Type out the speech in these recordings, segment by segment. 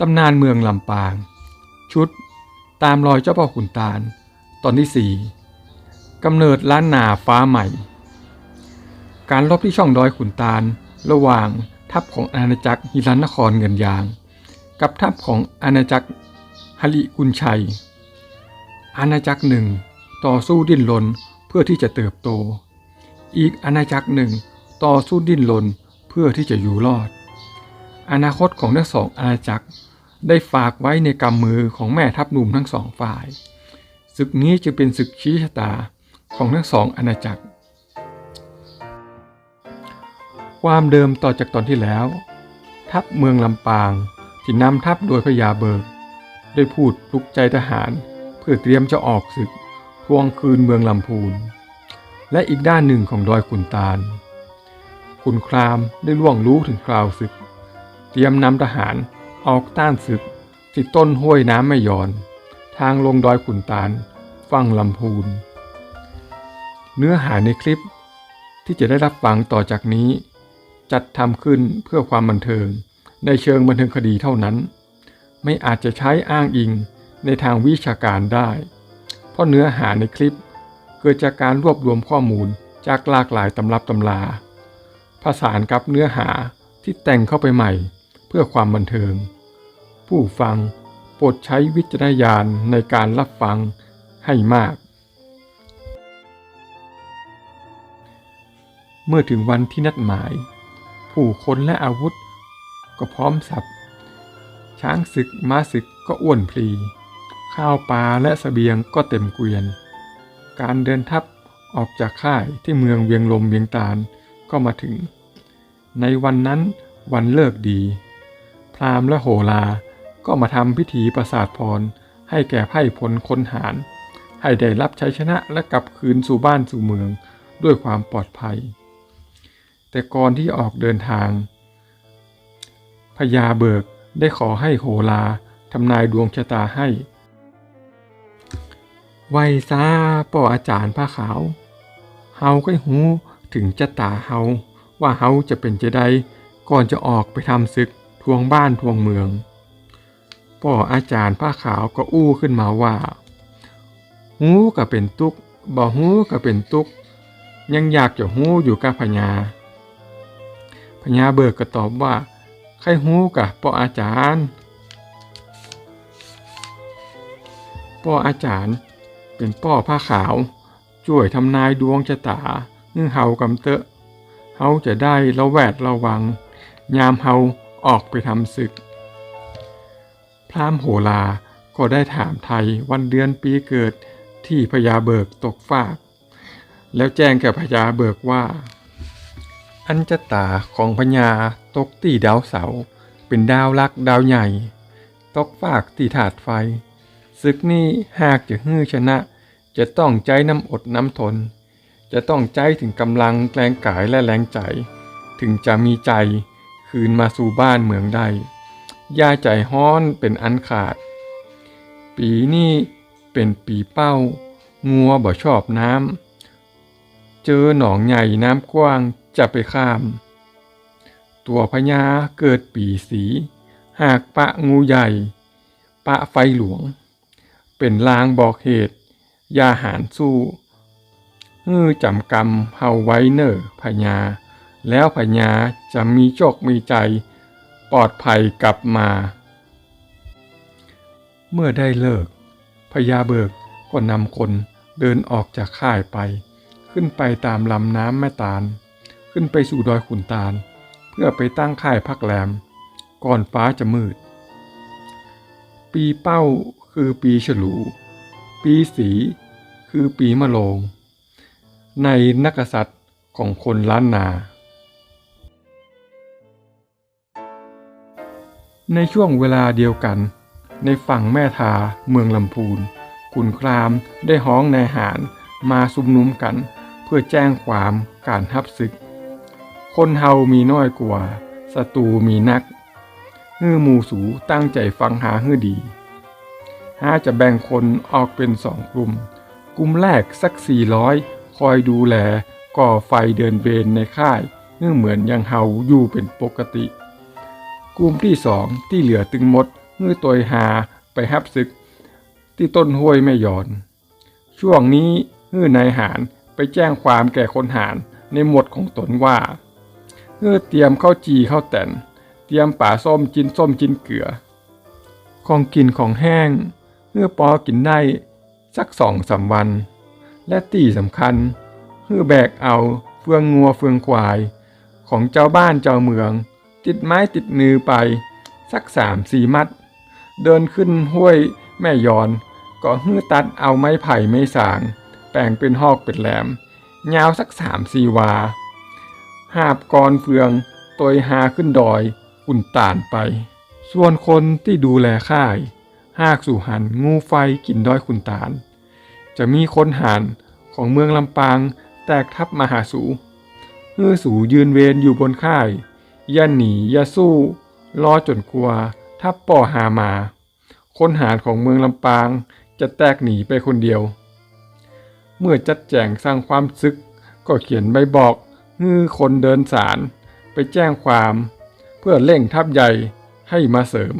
ตำนานเมืองลำปาง ชุด ตามรอยเจ้าพ่อขุนตาล ตอนที่สี่กำเนิดล้านนาฟ้าใหม่ การรบที่ช่องดอยขุนตาล ระหว่างทัพของอาณาจักรฮิรันนครเงินยาง กับทัพของอาณาจักรฮลิกุนชัย อาณาจักรหนึ่งต่อสู้ดิ้นรนเพื่อที่จะเติบโต อีกอาณาจักรหนึ่งต่อสู้ดิ้นรนเพื่อที่จะอยู่รอด อนาคตของทั้งสองอาณาจักร ได้ฝากไว้ในกำมือของแม่ทัพหนุ่มทั้งสองฝ่าย ศึกนี้จะเป็นศึกชี้ชะตาของทั้งสองอาณาจักร ความเดิมต่อจากตอนที่แล้ว ทัพเมืองลำปางที่นำทัพโดยพญาเบิก ได้พูดปลุกใจทหารเพื่อเตรียมจะออกศึกทวงคืนเมืองลำพูน และอีกด้านหนึ่งของดอยขุนตาล ขุนครามได้ล่วงรู้ถึงคราวศึก เตรียมนำทหาร ออกต้านศึกที่ต้นห้วยน้ำไม่ยอน ทางลงดอยขุนตาล ฟังลำพูน เนื้อหาในคลิปที่จะได้รับฟังต่อจากนี้ จัดทำขึ้นเพื่อความบันเทิง ในเชิงบันเทิงคดีเท่านั้น ไม่อาจจะใช้อ้างอิงในทางวิชาการได้ เพราะเนื้อหาในคลิป เกิดจากการรวบรวมข้อมูลจากหลากหลายตำรับตำราผสานกับเนื้อหาที่แต่งเข้าไปใหม่ เพื่อความบันเทิง ผู้ฟังโปรดใช้วิจารณญาณในการรับฟังให้มาก เมื่อถึงวันที่นัดหมาย ผู้คนและอาวุธ ก็พร้อมสับ ช้างศึกม้าศึกก็อ้วนพลี ข้าวปลาและสเสบียงก็เต็มเกวียน การเดินทัพออกจากค่ายที่เมืองเวียงลมเวียงตาลก็มาถึง ในวันนั้นวันเลิกดี พราหมณ์และโหรา ก็มาทำพิธีประสาทพร ให้แก่ไพ่พลคนหาร ให้ได้รับชัยชนะและกลับคืนสู่บ้านสู่เมืองด้วยความปลอดภัย แต่ก่อนที่ออกเดินทางพญาเบิกได้ขอให้โหราทำนายดวงชะตาให้ ไวซาป่ออาจารย์ผ้าขาว เฮาก็หูถึงจะตาเฮาว่าเฮาจะเป็นจะได้ก่อนจะออกไปทำศึกทวงบ้านทวงเมือง ป่ออาจารย์ผ้าขาวก็อู้ขึ้นมาว่า หูก็เป็นตุกบ่หูก็เป็นตุก ยังอยากจะหูอยู่กับพญาพญาเบิกก็ตอบว่าใครหูกับป่ออาจารย์ป่ออาจารย์เป็นป่อผ้าขาว ช่วยทำนายดวงชะตาเนื่อเฮากำเตะเฮาจะได้ระแวดระวัง ยามเฮาออกไปทำศึก พรามโหราก็ได้ถามไทยวันเดือนปีเกิดที่พญาเบิกตกฟาก แล้วแจ้งแก่พญาเบิกว่า อัญจตาของพญาตกตีดาวเสา เป็นดาวลักดาวใหญ่ ตกฟากตีถาดไฟ ศึกนี้หากจะฮื้อชนะ จะต้องใจน้ำอดน้ำทน จะต้องใจถึงกำลังแรงกายและแรงใจ ถึงจะมีใจคืนมาสู่บ้านเมืองได้ ย่าใจฮ้อนเป็นอันขาด ปีนี้เป็นปีเป้า งัวบ่ชอบน้ำ เจอหนองใหญ่น้ำกว้างจะไปข้าม ตัวพญาเกิดปีสี หากปะงูใหญ่ ปะไฟหลวง เป็นลางบอกเหตุ ยาหารสู้ฮือจำกรรมเฮาไว้เนอพญาแล้วพญาจะมีโชคมีใจ ปลอดภัยกลับมา เมื่อได้เลิกพญาเบิกก็นำคนเดินออกจากค่ายไป ขึ้นไปตามลำน้ำแม่ตาล ขึ้นไปสู่ดอยขุนตาล เพื่อไปตั้งค่ายพักแรม ก่อนฟ้าจะมืด ปีเป้าคือปีฉลู ปีสีคือปีมะโรงในนักษัตริย์ของคนล้านนา ในช่วงเวลาเดียวกัน ในฝั่งแม่ทาเมืองลำพูนขุนครามได้ห้องนายหารมาซุมนุมกัน เพื่อแจ้งความการทับศึก คนเฮามีน้อยกว่าศัตรูมีนักฮื้อมูสูตั้งใจฟังหาฮื้อดีหาจะแบ่งคนออกเป็นสองกลุ่ม กลุ่มแรกสักสี่ร้อยคอยดูแลก่อไฟเดินเวรในค่ายฮื้อเหมือนยังเฮาอยู่เป็นปกติ กลุ่มที่สองที่เหลือตึงหมดฮื้อตัวหาไปฮับศึก ที่ต้นห้วยแม่ยอน ช่วงนี้ฮื้อนายหารไปแจ้งความแก่คนหารในหมวดของตนว่าฮื้อเตรียมข้าวจีข้าวแต่นเตรียมป่าส้มจินส้มจินเกลือ ของกินของแห้งเมื่อปอกินได้สักสองสามวัน และตีสำคัญเพื่อแบกเอาเฟืองงัวเฟืองควาย ของเจ้าบ้านเจ้าเมือง ติดไม้ติดมือไป สักสามสี่มัด เดินขึ้นห้วยแม่ยอนก็ฮื้อตัดเอาไม้ไผ่ไม้สาง แปลงเป็นหอกเป็นแหลม ยาวสักสามสี่วา หาบกรเฟืองตอยหาขึ้นดอยอุ่นตานไป ส่วนคนที่ดูแลค่าย หากสู่หันงูไฟกินด้อยขุนตาล จะมีคนหันของเมืองลำปางแตกทัพมหาสูเมื่อสูยืนเวรอยู่บนค่าย อย่าหนีอย่าสู้รอจนกลัวทัพป่อหามา คนหารของเมืองลำปางจะแตกหนีไปคนเดียว เมื่อจัดแจงสร้างความซึก ก็เขียนใบบอกฮือคนเดินสารไปแจ้งความ เพื่อเร่งทัพใหญ่ให้มาเสริม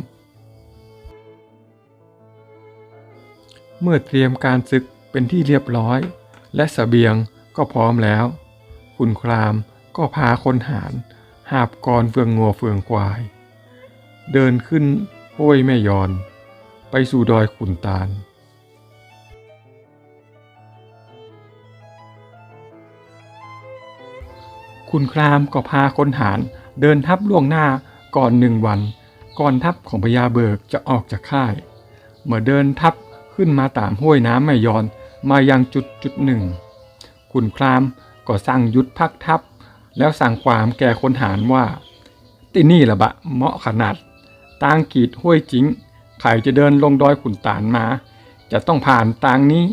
เมื่อเตรียมการศึกเป็นที่เรียบร้อย และสเสบียงก็พร้อมแล้ว คุณครามก็พาคนหาร หาบกรเฟืองงัวเฟืองควาย เดินขึ้นห้วยแม่ยอน ไปสู่ดอยขุนตาล คุณครามก็พาคนหารเดินทัพล่วงหน้าก่อนหนึ่งวัน ก่อนทัพของพญาเบิกจะออกจากค่าย เมื่อเดินทัพขึ้นมาตามห้วยน้ำแม่ยอนมายังจุดจุดหนึ่ง คุณครามก็สั่งหยุดพักทัพ แล้วสั่งความแก่คนหารว่า ที่นี่ละบะเหมาะขนาดตางกีดห้วยจิงใครจะเดินลงดอยขุนตานมา จะต้องผ่านตางนี้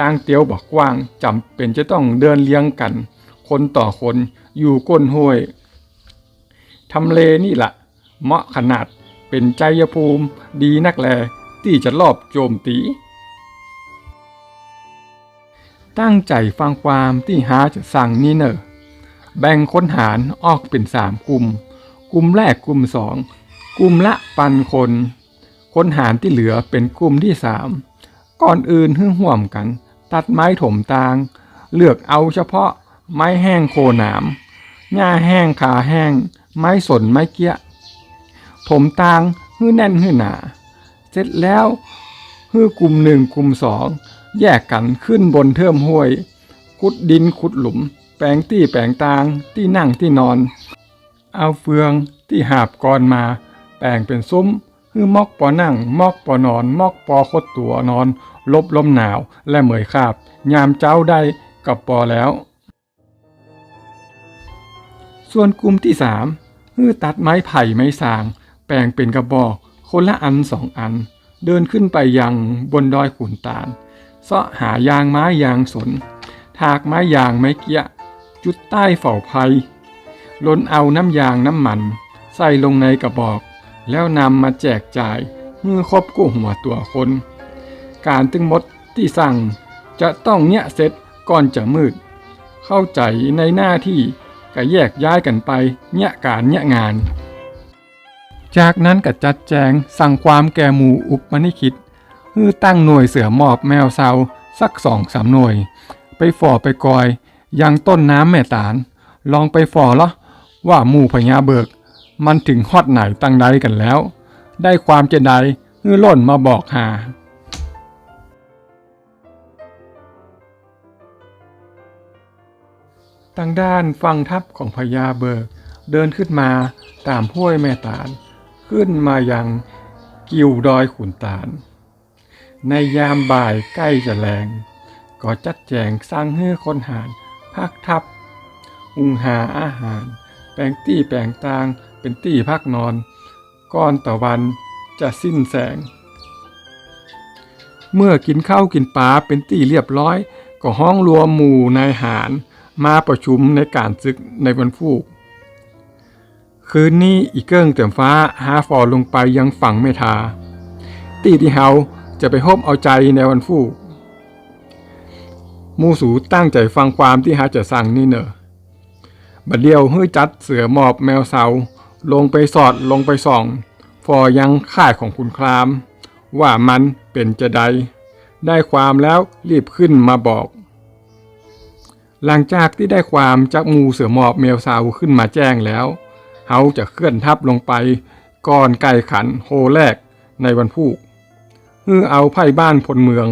ตางเตียวบอกกว้างจำเป็นจะต้องเดินเลี้ยงกัน คนต่อคนอยู่ก้นห้วยทำเลนี่ละเหมาะขนาดเป็นใจยภูมิดีนักแลที่จะรอบโจมตี ตั้งใจฟังความที่หาจะสั่งนี่เนอะ แบ่งค้นหารออกเป็นสามกลุ่ม กลุ่มแรกกลุ่มสองกลุ่มละปันคน ค้นหารที่เหลือเป็นกลุ่มที่สามก่อนอื่นหึ่งห่วมกัน ตัดไม้ถมตาง เลือกเอาเฉพาะไม้แห้งโคหนามหญ้าแห้งขาแห้ง ไม้สนไม้เกี้ย ถมตางหื้อแน่นหื้อหนา เสร็จแล้วหื้อกลุ่มหนึ่งกลุ่มสองแยกกันขึ้นบนเทิมห้วยขุดดินขุดหลุม แปลงตี้แปลงตางที่นั่งที่นอน เอาเฟืองที่หาบกรมา แปลงเป็นซุ้มฮือมอกปอนั่ง มอกปอนอน มอกปอคดตัวนอน ลบลมหนาวและเหมยคาบ ยามเจ้าได้กับปอแล้ว ส่วนกลุ่มที่สามฮือตัดไม้ไผ่ไม้สาง แปลงเป็นกระบอก คนละอันสองอัน เดินขึ้นไปยังบนดอยขุนตาลเสาะหายางไม้ยางสน ถากไม้ยางไม้เกี้ย จุดใต้เฝ่าภัยล้นเอาน้ำยางน้ำมัน ใส่ลงในกระบอก แล้วนำมาแจกจ่ายเมื่อครบกู้หัวตัวคน การตึงมดที่สั่งจะต้องเนี้ยเสร็จก่อนจะมืด เข้าใจในหน้าที่ก็แยกย้ายกันไปเนี้ยการเนี้ยงาน จากนั้นก็จัดแจงสั่งความแก่หมู่อุปมณิคิดฮือตั้งหน่วยเสือหมอบแมวเซาสักสองสามหน่วย ไปฝ่อไปกอย ยังต้นน้ำแม่ตาล ลองไปฝ่อละว่าหมู่พญาเบิก มันถึงฮอดไหนตั้งใดกันแล้ว ได้ความเจะใดฮือล่นมาบอกหาทางด้านฝั่งทัพของพญาเบิก เดินขึ้นมาตามห้วยแม่ตาล ขึ้นมายังกิวดอยขุนตาล ในยามบ่ายใกล้จะแรง ก็จัดแจงสร้างให้คนหาร พักทับ อุงหาอาหาร แปลงตี้แปลงตางเป็นตี้พักนอน ก้อนตะวันจะสิ้นแสง เมื่อกินข้าวกินปลาเป็นตี้เรียบร้อย ก็ห้องรวมหมู่นายหารมาประชุมในการศึกในวันฟูก คืนนี้อีเกิ้งเติมฟ้าหาฟอลงไปยังฝั่งเมทา ตีที่เฮาจะไปฮบเอาใจในวันฟูก มูสูตั้งใจฟังความที่หาจะสั่งนี่เนอะบัดเดียวเฮ้ยจัดเสือหมอบแมวเสา ลงไปสอดลงไปส่อง ฟอยังค่ายของคุณคราม ว่ามันเป็นจะใด ได้ความแล้วรีบขึ้นมาบอก หลังจากที่ได้ความจากมูเสือหมอบเมลซาวขึ้นมาแจ้งแล้วเขาจะเคลื่อนทัพลงไปก่อนไก่ขันโฮแรกในวันพุกเพื่อเอาไพ่บ้านพลเมือง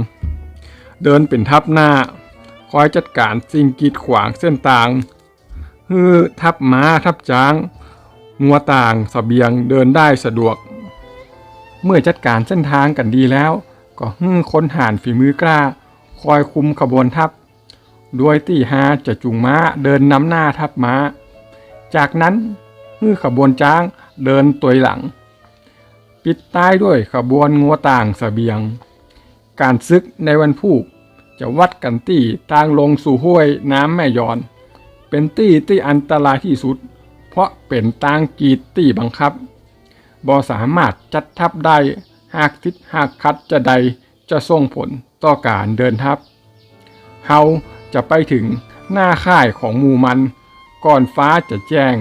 เดินเป็นทัพหน้า อยจัดการสิ่งกีดขวางเส้นต่างเพื่อทัพม้าทัพจ้างงัวต่างสเสบียงเดินได้สะดวก เมื่อจัดการเส้นทางกันดีแล้ว ก็ฮึ่งค้นหานฝีมือกล้า คอยคุมขบวนทัพด้วยตีฮาจะจูงม้าเดินนำหน้าทัพม้า จากนั้นฮือขบวนจ้างเดินตัวหลัง ปิดท้ายด้วยขบวนงัวต่างสเสบียง การซึกในวันพุก จะวัดกันตี้ต่างลงสู่ห้วยน้ำแม่ยอน เป็นตี้ที่อันตรายที่สุด เพราะเป็นตางกีดตี้บังคับบ่สามารถจัดทัพได้หากทิศหากคัดจะใดจะส่งผลต่อการเดินทัพเฮาจะไปถึงหน้าค่ายของมูมัน ก่อนฟ้าจะแจ้ง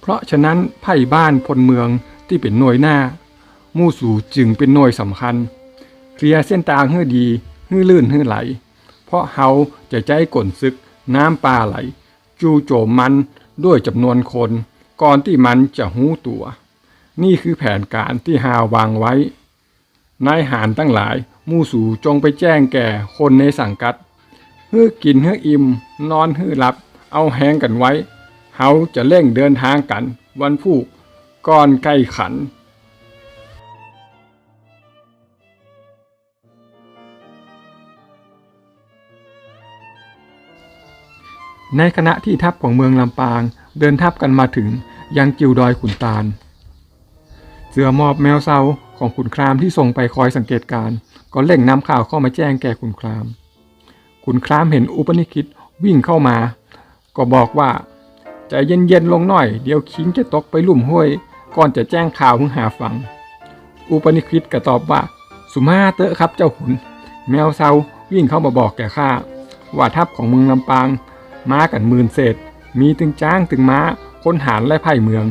เพราะฉะนั้นไพ่บ้านพลเมืองที่เป็นหน่วยหน้า มู่สู่จึงเป็นหน่วยสำคัญ เคลียเส้นทางให้ดีให้ลื่นให้ไหล เพราะเฮาจะใจกลศึกน้ำปลาไหล จูโจมมันด้วยจำนวนคน ก่อนที่มันจะหูตัว นี่คือแผนการที่ฮาวางไว้ นายหารตั้งหลายมู่สู่จงไปแจ้งแก่คนในสังกัดเพื่อกินเพื่ออิ่ม นอนเพื่อหลับ เอาแหงกันไว้ เฮาจะเร่งเดินทางกัน วันพุกก่อนใกล้ขัน ในขณะที่ทัพของเมืองลำปาง เดินทัพกันมาถึงยังกิวดอยขุนตาล เสือมอบแมวเซาของขุนครามที่ส่งไปคอยสังเกตการ ก็เร่งนำข่าวเข้ามาแจ้งแก่ขุนคราม ขุนครามเห็นอุปนิคิดวิ่งเข้ามา ก็บอกว่าใจเย็นๆลงหน่อย เดี๋ยวคิงจะตกไปลุ่มห้วย ก่อนจะแจ้งข่าวให้หาฟัง อุปนิคิดก็ตอบว่า สุมาเตอะครับเจ้าขุน แมวเซาวิ่งเข้ามาบอกแก่ข้าว่าทัพของเมืองลำปาง ม้ากันหมื่นเศษ มีตึงจ้างตึงม้าคนหารและไพ่เมือง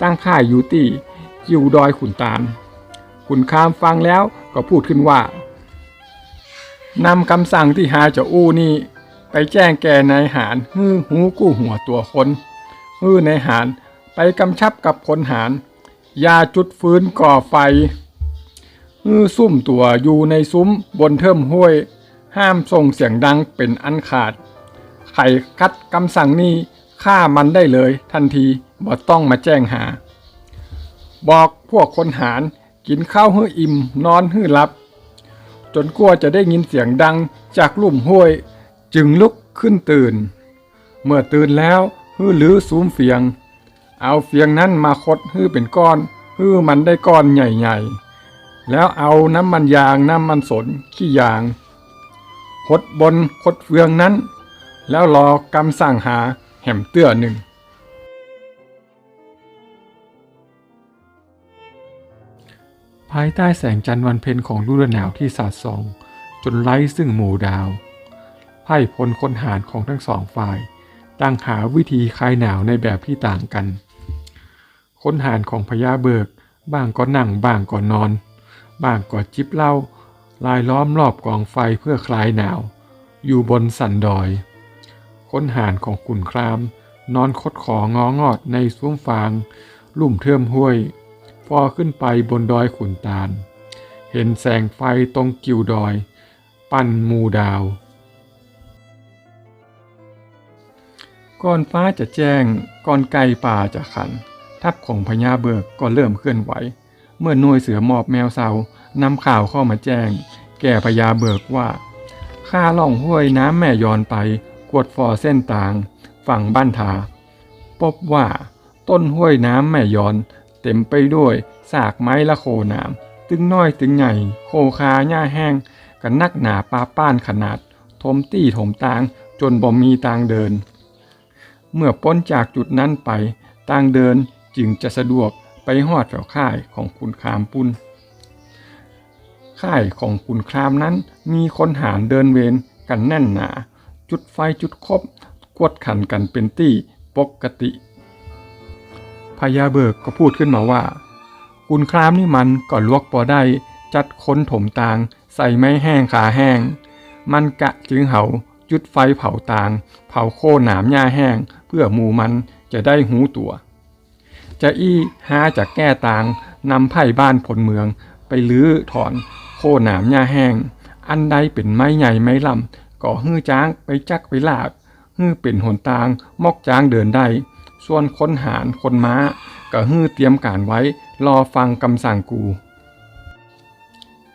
ตั้งค่ายอยู่ที่ยิวดอยขุนตาล ขุนคามฟังแล้วก็พูดขึ้นว่านำคำสั่งที่หาเจ้าอู้นี่ ไปแจ้งแก่นายหารฮื้อหูกู้หัวตัวคนฮื้อนายหารไปกำชับกับพลหารยาจุดฟื้นก่อไฟฮื้อซุ่มตัวอยู่ในซุ้มบนเทิมห้วย ห้ามส่งเสียงดังเป็นอันขาด ไข่คัดคำสั่งนี้ฆ่ามันได้เลยทันทีบ่ต้องมาแจ้งหา บอกพวกคนหารกินข้าวหื้ออิ่มนอนหื้อหลับ จนกลัวจะได้ยินเสียงดังจากลุ่มห้วย จึงลุกขึ้นตื่น เมื่อตื่นแล้วฮื้อหรือสูมเฟียง เอาเฟียงนั้นมาคดฮื้อเป็นก้อนฮื้อมันได้ก้อนใหญ่ๆ แล้วเอาน้ำมันยางน้ำมันสนขี้ยางคดบนคดเฟืองนั้น แล้วรอกำสั่งหาแหมเตื้อหนึ่ง ภายใต้แสงจันทร์วันเพ็ญของฤดูหนาวที่สาดส่อง จนไร้ซึ่งหมู่ดาว ไพ่พลคนหารของทั้งสองฝ่ายตั้งหาวิธีคลายหนาวในแบบที่ต่างกัน คนหารของพญาเบิกบ้างก็นั่งบ้างก็นอน บ้างก็จิบเหล้าลายล้อมรอบกองไฟเพื่อคลายหนาว อยู่บนสันดอย คนหารของขุนคราม นอนคดขององอดในซุ้มฟาง ลุ่มเทิมห้วย ฟอขึ้นไปบนดอยขุนตาล เห็นแสงไฟตรงกิวดอย ปั้นมูดาว ก่อนฟ้าจะแจ้งก่อนไก่ป่าจะขัน ทัพของพญาเบิกก็เริ่มเคลื่อนไหว เมื่อหน่วยเสือมอบแมวเสานำข่าวเข้ามาแจ้ง แก่พญาเบิกว่าข้าล่องห้วยน้ำแม่ยอนไป วดฟอเส้นต่าง ฝั่งบ้านทา พบว่าต้นห้วยน้ำแม่ยอน เต็มไปด้วยสากไม้ละโคน้ำตึงน้อยตึงใหญ่ โคคาหญ้าแห้ง กันนักหนาปลาป้านขนาด ทมตี้ถมตางจนบ่มีทางเดิน เมื่อพ้นจากจุดนั้นไปทางเดินจึงจะสะดวกไปหอดแถวค่ายของคุณคามปุ้นค่ายของคุณครามนั้นมีคนหารเดินเวรกันแน่นหนา จุดไฟจุดคบกวดขันกันเป็นตี้ปกติพญาเบิกก็พูดขึ้นมาว่ากุนครามนี่มันก็ลวกปอได้ จัดค้นถมตาง ใส่ไม้แห้งขาแห้ง มันกะจึงเหาจุดไฟเผาตาง เผาโค่หนามหญ้าแห้ง เพื่อหมูมันจะได้หูตัว จะอี้หาจากแก้ตางนำไผ่บ้านผลเมือง ไปลื้อถอน โค่หนามหญ้าแห้ง อันใดเป็นไม้ใหญ่ไม้ลำ ก็ฮื้อจ้างไปจักไปลากฮื้อเป็นหนตางมอกจ้างเดินได้ ส่วนคนหารคนม้า ก็ฮื้อเตรียมการไว้รอฟังคำสั่งกู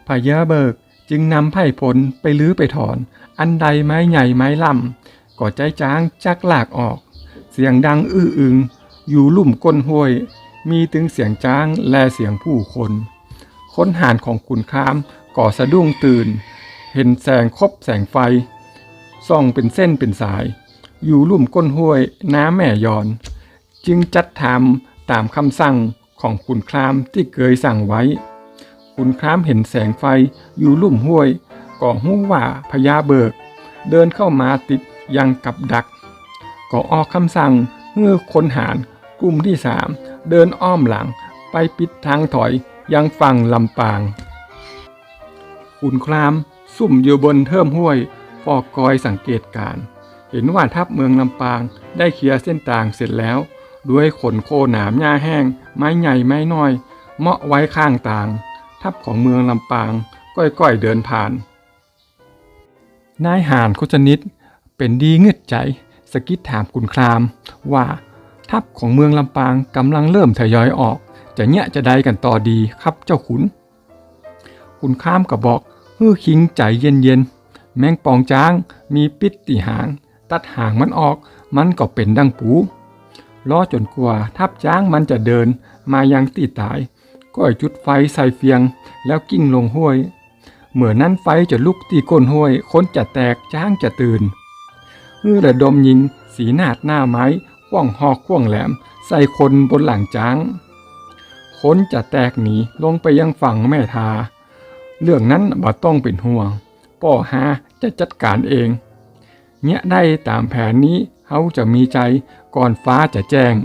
พญาเบิกจึงนำไผ่ผลไปลื้อไปถอน อันใดไม้ใหญ่ไม้ลำก็ใจจ้างจักหลากออก เสียงดังอื้ออึง อยู่ลุ่มก้นห้วย มีถึงเสียงจ้างและเสียงผู้คน ค้นหานของขุนคามก่อสะดุ้งตื่น เห็นแสงคบแสงไฟส่องเป็นเส้นเป็นสาย อยู่ลุ่มก้นห้วยน้ำแม่ยอน จึงจัดทำตามคำสั่งของขุนครามที่เคยสั่งไว้ขุนครามเห็นแสงไฟอยู่ลุ่มห้วยก็หู้ว่าพญาเบิก เดินเข้ามาติดยังกับดัก ก็ออกคำสั่งเมื่อคนหารกลุ่มที่สามเดินอ้อมหลังไปปิดทางถอยยังฝั่งลำปางขุนคราม ซุ่มอยู่บนเทิมห้วยฟอกกอยสังเกตการ เห็นว่าทัพเมืองลำปางได้เคลียร์เส้นต่างเสร็จแล้ว ด้วยขนโคหนามหญ้าแห้ง ไม้ใหญ่ไม้น้อยเหมาะไว้ข้างต่าง ทัพของเมืองลำปางก้อยๆเดินผ่าน นายห่านโคชนิดเป็นดีเงืดใจสกิดถามคุณคราม ว่า ทัพของเมืองลำปางกำลังเริ่มทยอยออก จะเนี้ยจะได้กันต่อดีครับเจ้าขุน คุณข้ามก็บอก ฮือคิงใจเย็นเย็นๆ แมงปองจ้างมีปิดตีหาง ตัดหางมันออกมันก็เป็นดังปูรอจนกว่าทับจ้างมันจะเดินมายังตีตาย ก็จุดไฟใส่เฟียงแล้วกิ้งลงห้วยเมื่อนั้นไฟจะลุกตีก้นห้วยคนจะแตกจ้างจะตื่นเมื่อระดมยิง สีหนาดหน้าไม้คว่องหอกคว่องแหลม ใส่คนบนหลังจ้างคนจะแตกหนีลงไปยังฝั่งแม่ทา เรื่องนั้นบ่ต้องเป็นห่วงป่อหาจะจัดการเอง เนี่ยได้ตามแผนนี้เขาจะมีใจก่อนฟ้าจะแจ้ง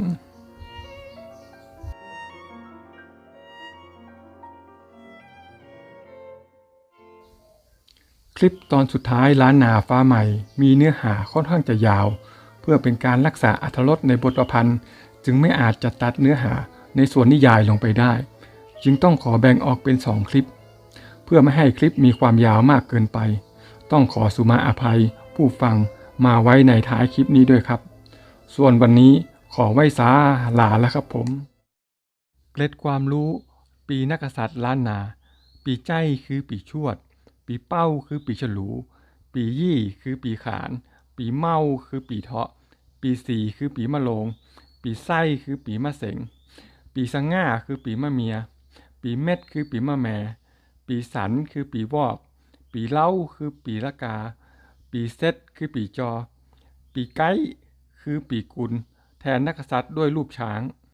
คลิปตอนสุดท้ายล้านนาฟ้าใหม่ มีเนื้อหาค่อนข้างจะยาว เพื่อเป็นการรักษาอัธรสในบทประพันธ์ จึงไม่อาจจะตัดเนื้อหาในส่วนนิยายลงไปได้ จึงต้องขอแบ่งออกเป็น 2 คลิป เพื่อไม่ให้คลิปมีความยาวมากเกินไป ต้องขอสุมาอภัย ผู้ฟังมาไว้ในท้ายคลิปนี้ด้วยครับ ส่วนวันนี้ขอไว้สาลาแล้วครับผม เกล็ดความรู้ ปีนักษัตริย์ล้านนา ปีใจคือปีชวด ปีเป้าคือปีฉลู ปียี่คือปีขาน ปีเมาคือปีเทาะ ปีสี่คือปีมะโลงปีไส้คือปีมะเสงปีสังง่าคือปีมะเมีย ปีเม็ดคือปีมะแม ปีสันคือปีวอก ปีเล่าคือปีละกา ปีเซตคือปีจอ ปีไก้คือปีกุล แทนนักษัตริย์ด้วยรูปช้าง